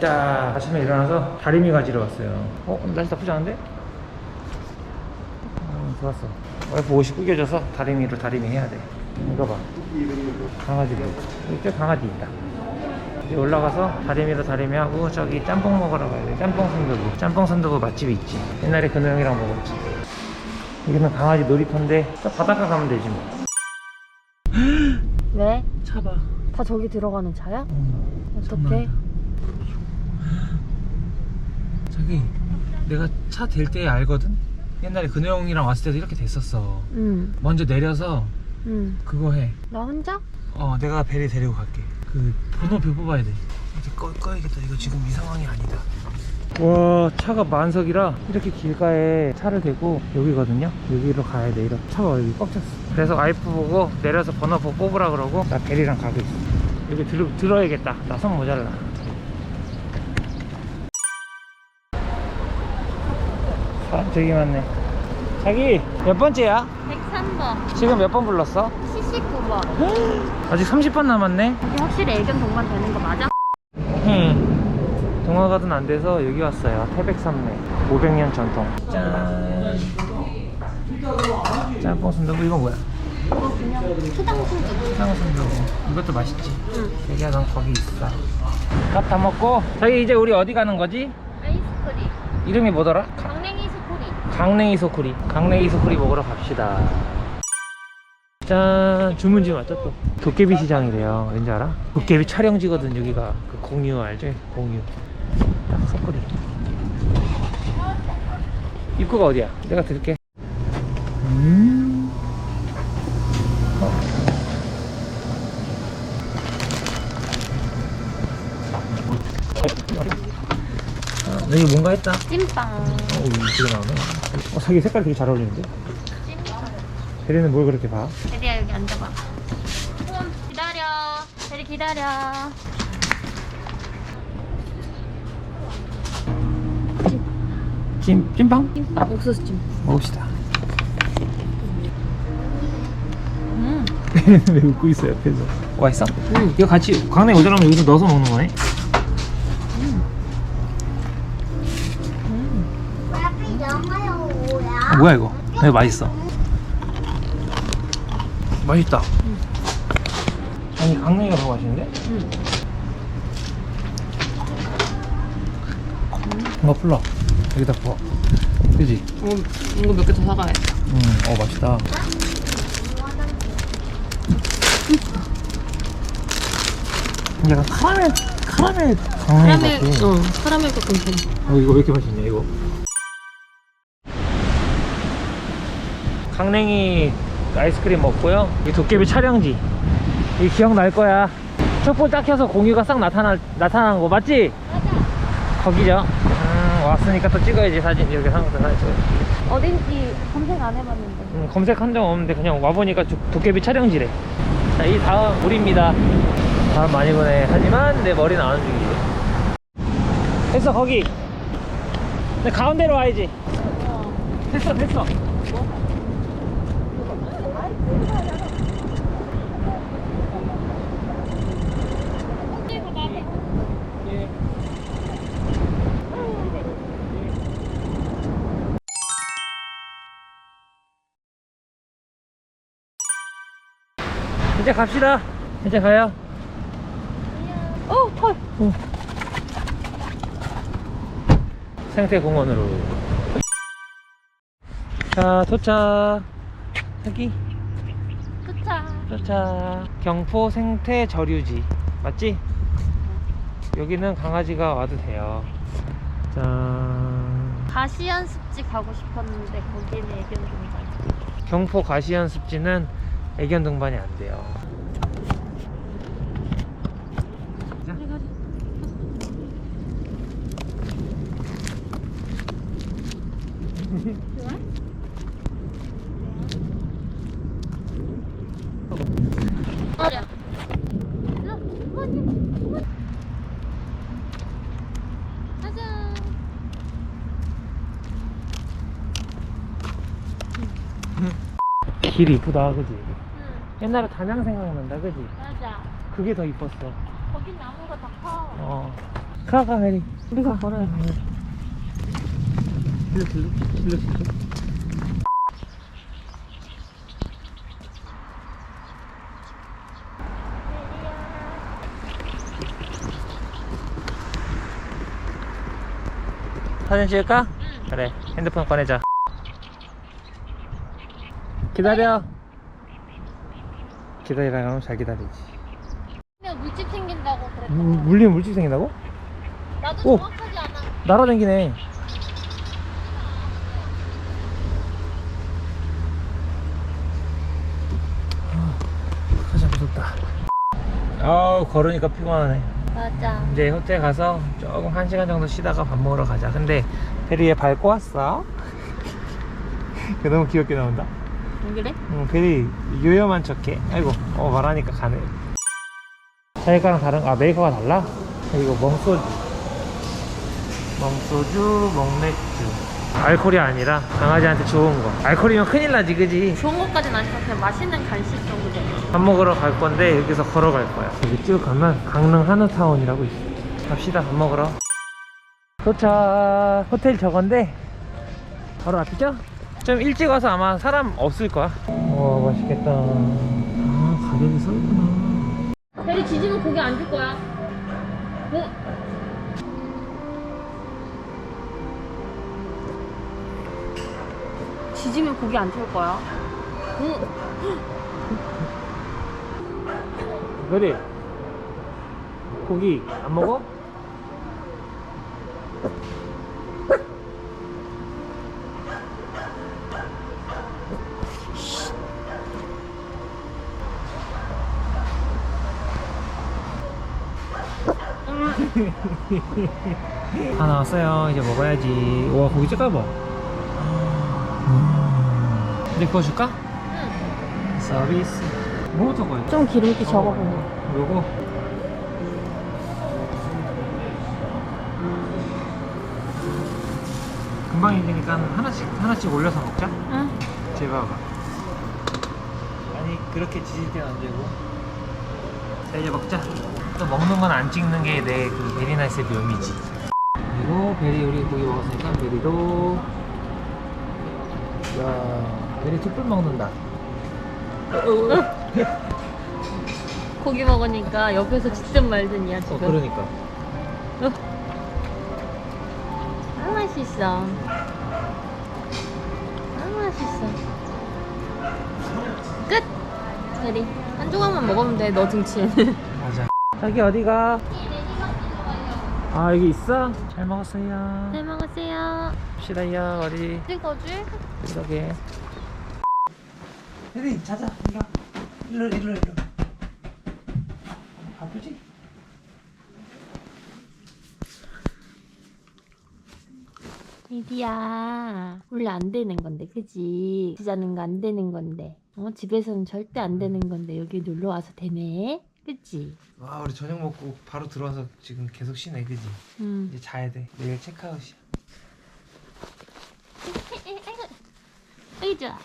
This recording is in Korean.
자 아침에 일어나서 다리미 가지러 왔어요. 어? 날씨 나쁘지 않은데? 음, 좋았어. 와이프 옷이 구겨져서 다리미로 다리미 해야 돼. 이거 봐. 강아지 볼 이때 강아지 있다. 이제 올라가서 다리미로 다리미 하고 저기 짬뽕 먹으러 가야 돼. 짬뽕 순두부. 짬뽕 순두부 맛집이 있지. 옛날에 근호 형이랑 먹었지. 여기는 강아지 놀이터인데 저 바닷가 가면 되지 뭐. 왜? 차봐. 다 저기 들어가는 차야? 음, 어떡해? 자기 내가 차 댈 때 알거든? 옛날에 근호 형이랑 왔을 때도 이렇게 됐었어 응, 먼저 내려서 응. 그거 해나 혼자? 어, 내가 베리 데리고 갈게. 그 번호표 뽑아야 돼. 이제 꺼, 꺼야겠다. 이거 지금 이 상황이 아니다. 와, 차가 만석이라 이렇게 길가에 차를 대고 여기거든요. 여기로 가야 돼. 이렇게 차가 여기 꽉 찼어. 그래서 와이프 보고 내려서 번호표 뽑으라 그러고 나 베리랑 가고 있어. 여기 들, 들어야겠다. 나손 모자라. 아, 되게 많네. 자기 몇 번째야? 103번, 지금 몇 번 불렀어? 79번. 아직 30번 남았네. 이게 확실히 애견 동반 되는 거 맞아? 응. 동화가든 안 돼서 여기 왔어요. 태백산맥 500년 전통. 짠. 짬뽕 순두부 이건 뭐야? 이거 그냥 초당 순두. 짱 순두부. 이것도 맛있지. 응. 여기야 넌 거기 있어. 밥 다 먹고 저희 이제 우리 어디 가는 거지? 아이스크림. 이름이 뭐더라? 가- 강냉이. 강냉이 소쿠리. 강냉이 소쿠리 먹으러 갑시다. 짠 주문지 맞죠 또 도깨비 시장이래요 왠지 알아? 도깨비 촬영지거든 여기가 그 공유 알지? 공유 딱 소쿠리 입구가 어디야? 내가 들게 음 여기 뭔가 했다 찐빵. 어, 이쁘게 나오네. 어, 자기 색깔 되게 잘 어울리는데? 찐빵. 베리는 뭘 그렇게 봐? 베리야 여기 앉아봐. 기다려. 베리 기다려. 찜, 찜빵? 찐빵. 옥수수 찜. 먹읍시다. 음. 왜 웃고 있어, 옆에서? 맛있어? 음. 이거 같이, 광내 오자라면 여기서 넣어서 먹는 거네? 뭐야, 이거? 이거 맛있어. 맛있다. 아니, 강냉이가 더 맛있는데? 음. 이거 풀러. 여기다 부어. 그지? 어, 이거 몇 개 더 사가야겠다. 음, 어, 맛있다. 약간 카라멜, 카라멜 강냉이 카라멜. 어, 카라멜 거 괜찮아. 어, 이거 왜 이렇게 맛있냐, 이거. 강냉이 아이스크림 먹고요. 이 도깨비 촬영지. 이 기억날 거야. 촛불 딱 켜서 공유가 싹 나타나, 나타나는 거 맞지? 거기죠. 음, 왔으니까 또 찍어야지, 사진. 이렇게 상황에서 사진 찍어야지. 어딘지 검색 안 해봤는데. 음, 검색한 적 없는데 그냥 와보니까 도- 도깨비 촬영지래. 자, 이 다음 우리입니다. 다음 많이 보내. 하지만 내 머리는 안 움직이지. 됐어, 거기. 내 가운데로 와야지. 됐어, 됐어. 이제 갑시다. 이제 가요. 어, 털. 생태공원으로. 자, 도착. 여기 도착. 도착. 경포 생태 저류지. 맞지? 여기는 강아지가 와도 돼요. 짠. 가시연 습지 가고 싶었는데 거기는 애견 동반. 경포 가시연 습지는 애견 등반이 안 돼요. 가자. 가자. 길 이쁘다, 그지? 응, 옛날에 단양 생각난다, 그지? 맞아. 그게 더 이뻤어. 거긴 나무가 다 커. 어. 가가 해리 우리가 걸어요. 일로 일로 일로 일로 사진 찍을까? 그래 핸드폰 꺼내자 기다려 기다리라 그러면 잘 기다리지 물집 생긴다고 그랬잖아. 물- 물리면 물집 생긴다고? 나도 오. 정확하지 않아. 날아다니네 가자 무섭다 아우 걸으니까 피곤하네. 맞아. 이제 호텔 가서 조금 한 시간 정도 쉬다가 밥 먹으러 가자. 근데 베리에 밟고 왔어. 그 너무 귀엽게 나온다. 안 그래? 응, 베리 요염한 척해. 아이고 어 말하니까 가네. 자기가랑 다른 아 메이커가 달라? 이거 멍소주 멍소주 멍맥주 알코올이 아니라 강아지한테 좋은 거. 알코올이면 큰일 나지 그지? 좋은 것까지는 아니고 그냥 맛있는 간식 정도 돼. 밥 먹으러 갈 건데 여기서 걸어갈 거야. 여기 쭉 가면 강릉 한우타운이라고 있어. 갑시다 밥 먹으러. 도착! 호텔 저건데 바로 앞이죠? 좀 일찍 와서 아마 사람 없을 거야. 와 맛있겠다. 아 가격이 써있구나. 베리 지지면 고기 안 줄 거야. 응. 지지면 고기 안줄 거야. 응. 그래 고기 안 먹어? 다 나왔어요 이제 먹어야지 와 고기 색깔 봐 음. 이제 그거 줄까? 응. 서비스 뭐부터 거야? 좀 기름기 적어보네. 요거 금방 익으니까 하나씩 하나씩 올려서 먹자 응. 제발 아니 그렇게 지질 때는 안 되고 자 이제 먹자 또 먹는 건 안 찍는 게 내그 베리나이스의 묘미지 그리고 베리 우리 고기 먹었으니까 베리도 야 베리 툭불 먹는다 고기 먹으니까 옆에서 직접 말든 이야 지금. 어 그러니까 어. 아 맛있어. 아 맛있어. 끝. 베리 한 조각만 먹으면 돼. 너 등치에는. 맞아 자기 어디가? 아 여기 있어? 잘 먹었어요 잘 먹으세요. 시다야 어디 찍어줄? 이러게 혜리 자자 일로. 일로 일로 일로. 바쁘지? 이디야 원래 안 되는 건데 그지? 지자는 거 안 되는 건데. 어? 집에서는 절대 안 되는 건데 여기 놀러 와서 되네. 그지? 와 우리 저녁 먹고 바로 들어와서 지금 계속 쉬네 그지? 응 이제 자야 돼. 내일 체크아웃이야. 아이 좋아